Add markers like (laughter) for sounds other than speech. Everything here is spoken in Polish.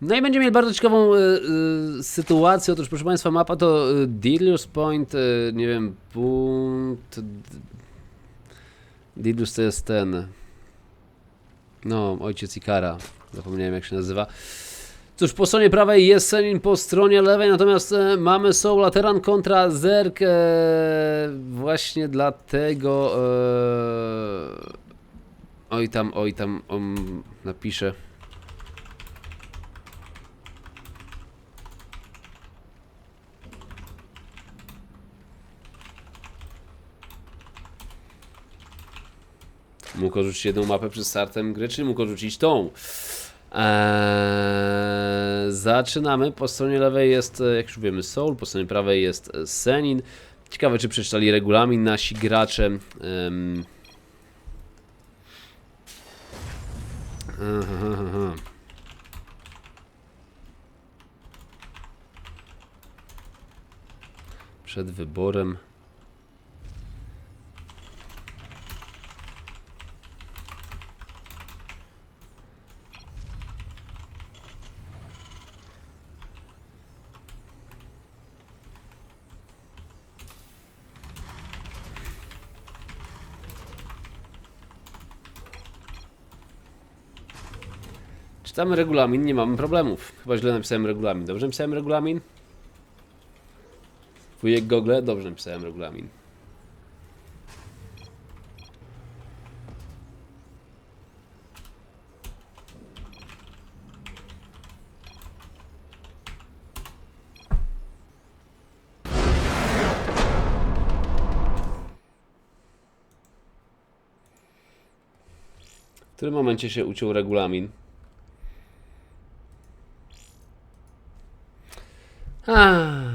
No i będziemy mieli bardzo ciekawą y, y, sytuację. Otóż, proszę Państwa, mapa to y, Point, y, nie wiem, punkt... d- Dilius to jest ten... No, ojciec Ikara. Zapomniałem jak się nazywa. Cóż, po stronie prawej jest Senin, po stronie lewej natomiast e, mamy Soul Lateran kontra Zerk. E, właśnie dlatego... E, oj tam, oj tam, um, napiszę. Mógł rzucić jedną mapę przed startem gry, czy mógł rzucić tą? Eee, zaczynamy. Po stronie lewej jest, e, jak już wiemy, Soul, po stronie prawej jest e, Senin. Ciekawe, czy przeczytali regulamin nasi gracze. Aha. (laughs) Przed wyborem. Czytamy regulamin, nie mamy problemów. Chyba źle napisałem regulamin. Dobrze napisałem regulamin? Wujek Google? Dobrze napisałem regulamin. W którym momencie się uciął regulamin? 啊。